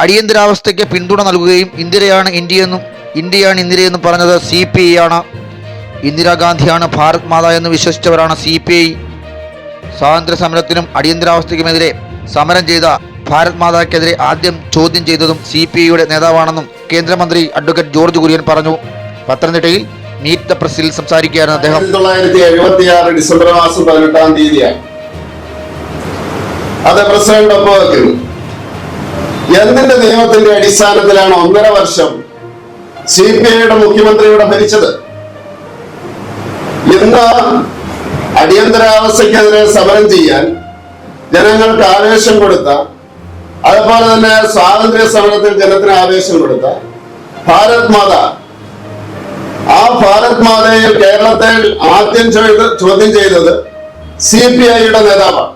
അടിയന്തരാവസ്ഥയ്ക്ക് പിന്തുണ നൽകുകയും ഇന്ദിരയാണ് ഇന്ത്യയെന്നും ഇന്ത്യയാണ് ഇന്ദിരയെന്നും പറഞ്ഞത് സി പി ഐ ആണ്. ഇന്ദിരാഗാന്ധിയാണ് ഭാരത് മാത എന്ന് വിശ്വസിച്ചവരാണ് സി പി ഐ. സ്വാതന്ത്ര്യ സമരത്തിനും അടിയന്തരാവസ്ഥയ്ക്കുമെതിരെ സമരം ചെയ്ത ഭാരത് മാതാക്കെതിരെ ആദ്യം ചോദ്യം ചെയ്തതും സി പി ഐയുടെ നേതാവാണെന്നും കേന്ദ്രമന്ത്രി അഡ്വക്കേറ്റ് ജോർജ് കുര്യൻ പറഞ്ഞു. പത്തനംതിട്ടയിൽ മീറ്റ് ദ പ്രസിൽ സംസാരിക്കുകയായിരുന്നു അദ്ദേഹം. തൊള്ളായിരത്തി എഴുപത്തി ആറ് ഡിസംബർ മാസം പതിനെട്ടാം തീയതിയാണ്. അത് പ്രസിഡന്റ് ഒപ്പുവെക്കുന്നു എന്തിന്റെ നിയമത്തിന്റെ അടിസ്ഥാനത്തിലാണ് ഒന്നര വർഷം സി പി ഐയുടെ മുഖ്യമന്ത്രിയുടെ ഭരിച്ചത്? ഇന്ന് അടിയന്തരാവസ്ഥക്കെതിരെ സമരം ചെയ്യാൻ ജനങ്ങൾക്ക് ആവേശം കൊടുത്ത അതുപോലെ തന്നെ സ്വാതന്ത്ര്യ സമരത്തിൽ ജനത്തിന് ആവേശം കൊടുത്ത ഭാരത് മാത ആ ഭാരത് മാതയെ കേരളത്തിൽ ആദ്യം ചോദ്യം ചെയ്തത് സി പി ഐയുടെ നേതാവാണ്.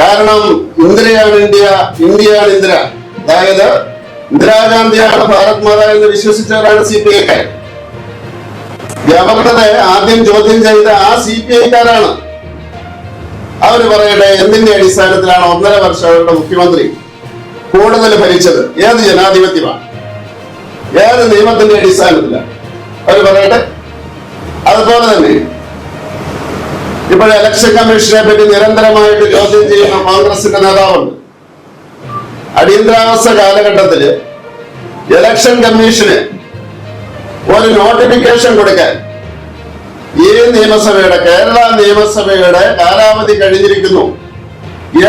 കാരണം ഇന്ദിരയാണ് ഇന്ത്യ ഇന്ത്യയാണ് ഇന്ദിര. അതായത് ഇന്ദിരാഗാന്ധിയാണ് ഭാരത് മാത എന്ന് വിശ്വസിച്ചവരാണ് സി പി ഐക്കാർ. ആദ്യം ചോദ്യം ചെയ്ത ആ സി പി ഐക്കാരാണ്. അവർ പറയട്ടെ എന്തിന്റെ അടിസ്ഥാനത്തിലാണ് ഒന്നര വർഷം അവരുടെ മുഖ്യമന്ത്രി കൂടുതൽ ഭരിച്ചത്? ഏത് ജനാധിപത്യമാണ്? ഏത് നിയമത്തിന്റെ അടിസ്ഥാനത്തിലാണ്? അവർ പറയട്ടെ ഇപ്പോൾ ഇലക്ഷൻ കമ്മീഷനെ പറ്റി നിരന്തരമായിട്ട് ചോദ്യം ചെയ്യുന്ന കോൺഗ്രസിന്റെ നേതാവുണ്ട്. അടിയന്തരാവസ്ഥ കാലഘട്ടത്തിൽ ഇലക്ഷൻ കമ്മീഷന് ഒരു നോട്ടിഫിക്കേഷൻ കൊടുക്കാൻ ഈ നിയമസഭയുടെ കേരള നിയമസഭയുടെ കാലാവധി കഴിഞ്ഞിരിക്കുന്നു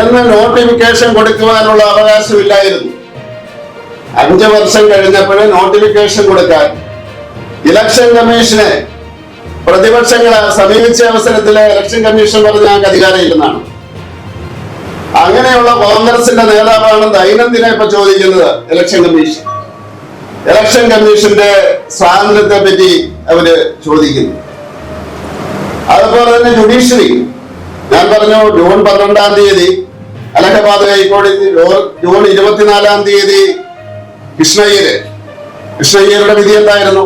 എന്ന് നോട്ടിഫിക്കേഷൻ കൊടുക്കുവാനുള്ള അവകാശമില്ലായിരുന്നു. അഞ്ചു വർഷം കഴിഞ്ഞപ്പോഴേ നോട്ടിഫിക്കേഷൻ കൊടുക്കാൻ ഇലക്ഷൻ കമ്മീഷനെ പ്രതിപക്ഷങ്ങളെ സമീപിച്ച അവസരത്തിൽ ഇലക്ഷൻ കമ്മീഷൻ പറഞ്ഞ ഞങ്ങൾക്ക് അധികാരമില്ലെന്നാണ് അങ്ങനെയുള്ള കോൺഗ്രസിന്റെ നേതാവാണ് ദൈനംദിന ഇപ്പൊ ചോദിക്കുന്നത് ഇലക്ഷൻ കമ്മീഷൻ ഇലക്ഷൻ കമ്മീഷന്റെ സ്വാതന്ത്ര്യത്തെ പറ്റി അവർ ചോദിക്കുന്നു. അതുപോലെ തന്നെ ജുഡീഷ്യറി ഞാൻ പറഞ്ഞു ജൂൺ പന്ത്രണ്ടാം തീയതി അലഹബാദ് ഹൈക്കോടതി ജൂൺ ഇരുപത്തിനാലാം തീയതി കൃഷ്ണയ്യര്. കൃഷ്ണയ്യരുടെ വിധി എന്തായിരുന്നു?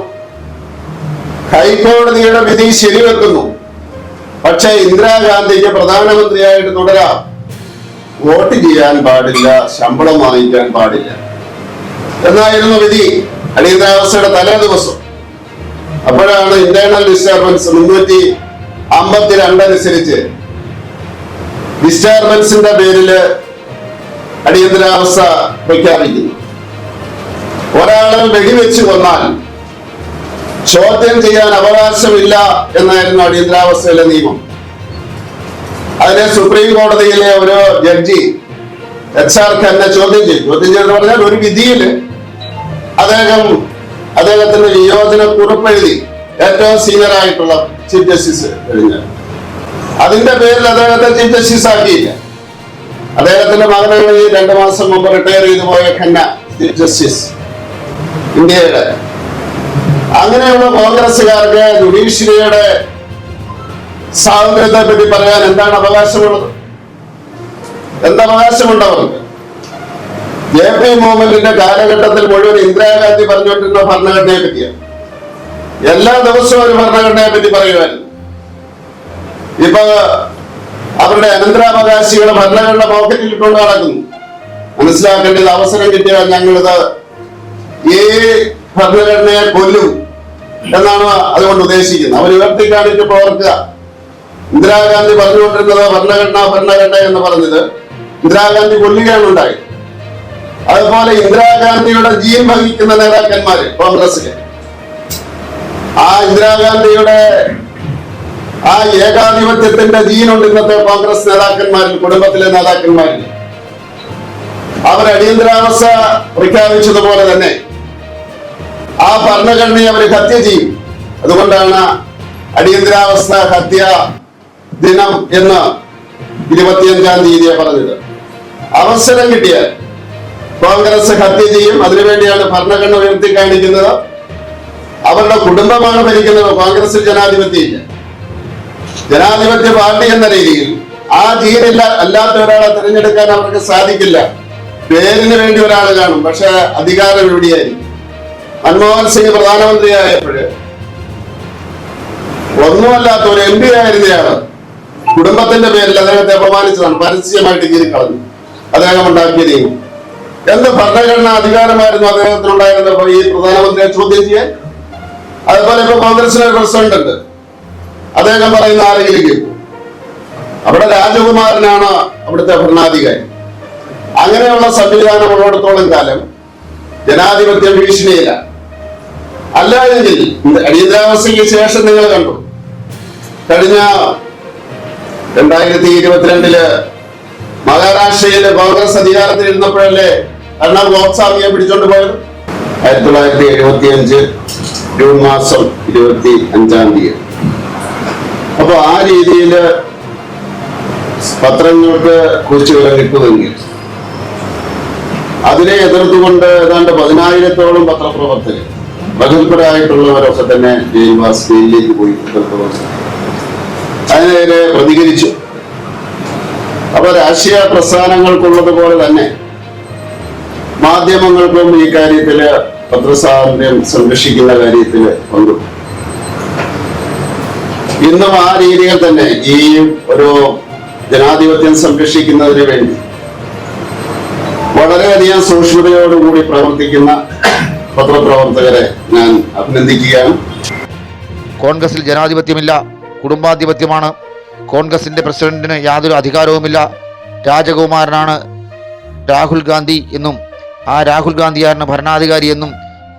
ഹൈക്കോടതിയുടെ വിധി ശരിവെക്കുന്നു. പക്ഷേ ഇന്ദിരാഗാന്ധിക്ക് പ്രധാനമന്ത്രിയായിട്ട് തുടരാം. വോട്ട് ചെയ്യാൻ പാടില്ല ശമ്പളം വാങ്ങിക്കാൻ പാടില്ല. എന്നായിരുന്നു വിധി. അടിയന്തരാവസ്ഥയുടെ തലേ ദിവസം. അപ്പോഴാണ് ഇന്റേണൽ ഡിസ്റ്റർബൻസ് മുന്നൂറ്റി അമ്പത്തിരണ്ട് അനുസരിച്ച് ഡിസ്റ്റർബൻസിന്റെ പേരിൽ അടിയന്തരാവസ്ഥ പ്രഖ്യാപിക്കുന്നു. ഒരാളെ വെടിവെച്ച് കൊന്നാൽ ചോദ്യം ചെയ്യാൻ അവകാശമില്ല എന്നായിരുന്നു അടിയന്തരാവസ്ഥയിലെ നിയമം. അതിനെ സുപ്രീം കോടതിയിലെ ഒരു ജഡ്ജി എച്ച് ആർ ഖന്നെ ചോദ്യം ചെയ്തു. ചോദ്യം ചെയ്തെന്ന് പറഞ്ഞാൽ ഒരു വിധിയിൽ അദ്ദേഹം അദ്ദേഹത്തിന്റെ വിയോജന കുറിപ്പ് എഴുതി ഏറ്റവും സീനിയർ ആയിട്ടുള്ള ചീഫ് ജസ്റ്റിസ് കഴിഞ്ഞ അതിന്റെ പേരിൽ അദ്ദേഹത്തെ ചീഫ് ജസ്റ്റിസ് ആക്കിയില്ല. അദ്ദേഹത്തിന്റെ മകനെ വഴി രണ്ടു മാസം മുമ്പ് റിട്ടയർ ചെയ്തു പോയ ഖന്ന ചീഫ് ജസ്റ്റിസ് ഇന്ത്യയുടെ അങ്ങനെയുള്ള കോൺഗ്രസുകാർക്ക് ജുഡീഷ്യറിയുടെ സ്വാതന്ത്ര്യത്തെ പറ്റി പറയാൻ എന്താണ് അവകാശമുള്ളത്? എന്ത് അവകാശമുണ്ട് അവർക്ക് ജെ പി മൂവ്മെന്റിന്റെ കാലഘട്ടത്തിൽ മുഴുവൻ ഇന്ദിരാഗാന്ധി പറഞ്ഞുകൊണ്ടിരുന്ന ഭരണഘടനയെ പറ്റിയാണ് എല്ലാ ദിവസവും ഒരു ഭരണഘടനയെ പറ്റി പറയുമായിരുന്നു ഇപ്പൊ അവരുടെ അനന്തരാവകാശികളെ ഭരണഘടന പോക്കറ്റിൽ ഇട്ടുകൊണ്ട് നടക്കുന്നു. മനസ്സിലാക്കേണ്ടത് അവസരം കിട്ടിയാൽ ഞങ്ങളിത് ഈ ഭരണഘടനയെ കൊല്ലും. എന്നാണ് അതുകൊണ്ട് ഉദ്ദേശിക്കുന്നത്. അവർ ഉയർത്തിക്കാണിച്ച് പ്രവർത്തിക്കുക. ഇന്ദിരാഗാന്ധി പറഞ്ഞുകൊണ്ടിരുന്നത് ഭരണഘടന ഭരണഘടന എന്ന് പറഞ്ഞത് ഇന്ദിരാഗാന്ധി കൊല്ലുകയാണ് ഉണ്ടായത്. അതുപോലെ ഇന്ദിരാഗാന്ധിയുടെ ജീൻ വഹിക്കുന്ന നേതാക്കന്മാര് കോൺഗ്രസിലെ ആ ഇന്ദിരാഗാന്ധിയുടെ ആ ഏകാധിപത്യത്തിന്റെ ജീനുണ്ട് ഇന്നത്തെ കോൺഗ്രസ് നേതാക്കന്മാരിൽ കുടുംബത്തിലെ നേതാക്കന്മാരിൽ. അവർ അടിയന്തരാവസ്ഥ പ്രഖ്യാപിച്ചതുപോലെ തന്നെ ആ ഭരണഘടനയെ അവർ ഹത്യ ചെയ്യും. അതുകൊണ്ടാണ് അടിയന്തരാവസ്ഥ ഹത്യ ദിനം എന്ന് ഇരുപത്തിയഞ്ചാം തീയതിയെ പറഞ്ഞത്. അവസരം കിട്ടിയാൽ കോൺഗ്രസ് ഹത്യ ചെയ്യും. അതിനുവേണ്ടിയാണ് ഭരണഘടന ഉയർത്തി കാണിക്കുന്നത് അവരുടെ കുടുംബമാണ് ഭരിക്കുന്നത്. കോൺഗ്രസ് ജനാധിപത്യമില്ല. ജനാധിപത്യ പാർട്ടി എന്ന രീതിയിൽ ആ ജീനില്ല അല്ലാത്ത ഒരാളെ തിരഞ്ഞെടുക്കാൻ അവർക്ക് സാധിക്കില്ല. പേരിന് വേണ്ടി ഒരാൾ കാണും. പക്ഷെ അധികാരം എവിടെയായിരിക്കും മൻമോഹൻ സിംഗ് പ്രധാനമന്ത്രിയായപ്പോൾ ഒന്നുമല്ലാത്ത ഒരു എം പി ആയിരുന്നയാണ് കുടുംബത്തിന്റെ പേരിൽ അദ്ദേഹത്തെ അപമാനിച്ചതാണ്. പരസ്യമായിട്ട് കീറിക്കളഞ്ഞു അദ്ദേഹം ഉണ്ടാക്കിയ നിയമം എന്ത് ഭരണഘടനാ അധികാരമായിരുന്നു അദ്ദേഹത്തിന് അദ്ദേഹത്തിനുണ്ടായിരുന്നത് ഈ പ്രധാനമന്ത്രിയെ ചോദ്യം ചെയ്യാൻ? അതുപോലെ ഇപ്പൊ കോൺഗ്രസിന് ഒരു പ്രസിഡന്റ് ഉണ്ട് അദ്ദേഹം പറയുന്ന ആരെങ്കിലും കേൾക്കും. അവിടെ രാജകുമാരനാണ് അവിടുത്തെ ഭരണാധികാരി. അങ്ങനെയുള്ള സംവിധാനം ഉള്ളിടത്തോളം കാലം ജനാധിപത്യം ഭീഷണിയില്ല. അല്ല എങ്കിൽ അടിയന്തരാവസ്ഥയ്ക്ക് ശേഷം നിങ്ങൾ കണ്ടു. കഴിഞ്ഞ രണ്ടായിരത്തി ഇരുപത്തിരണ്ടിൽ മഹാരാഷ്ട്രയിലെ കോൺഗ്രസ് അധികാരത്തിൽ ഇരുന്നപ്പോഴല്ലേ അണ്ണാ ഗോഡ്സാമിയെ പിടിച്ചോണ്ട് പോയത്? ആയിരത്തി തൊള്ളായിരത്തി എഴുപത്തി അഞ്ച് ജൂൺ മാസം ഇരുപത്തി അഞ്ചാം തീയതി. അപ്പൊ ആ രീതിയിൽ പത്രങ്ങൾക്ക് കുറിച്ച് കിട്ടുമെങ്കിൽ അതിനെ എതിർത്തുകൊണ്ട് ഏതാണ്ട് പതിനായിരത്തോളം പത്രപ്രവർത്തകർ പ്രഗത്ഭരായിട്ടുള്ളവരൊക്കെ തന്നെ ജയിൽവാസ് ജയിലിലേക്ക് പോയി അതിനെതിരെ പ്രതികരിച്ചു. അപ്പൊ രാഷ്ട്രീയ പ്രസ്ഥാനങ്ങൾക്കുള്ളതുപോലെ തന്നെ മാധ്യമങ്ങൾക്കും ഈ കാര്യത്തിൽ പത്രസ്വാതന്ത്ര്യം സംരക്ഷിക്കുന്ന കാര്യത്തിൽ പങ്കു ഇന്നും ആ രീതിയിൽ തന്നെ ഈ ഒരു ജനാധിപത്യം സംരക്ഷിക്കുന്നതിന് വേണ്ടി വളരെയധികം സൂക്ഷ്മതയോടുകൂടി പ്രവർത്തിക്കുന്ന പത്രപ്രവർത്തകരെ ഞാൻ അഭിനന്ദിക്കുകയാണ്. കോൺഗ്രസിൽ ജനാധിപത്യമില്ല കുടുംബാധിപത്യമാണ്. കോൺഗ്രസിന്റെ പ്രസിഡന്റിന് യാതൊരു അധികാരവുമില്ല. രാജകുമാരനാണ് രാഹുൽ ഗാന്ധി എന്നും ആ രാഹുൽ ഗാന്ധിയാണ് ഭരണാധികാരി എന്നും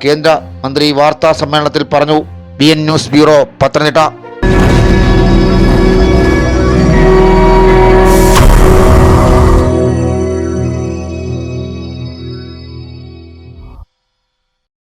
കേന്ദ്ര മന്ത്രി വാർത്താ സമ്മേളനത്തിൽ പറഞ്ഞു. B N news bureau Pathanamthitta.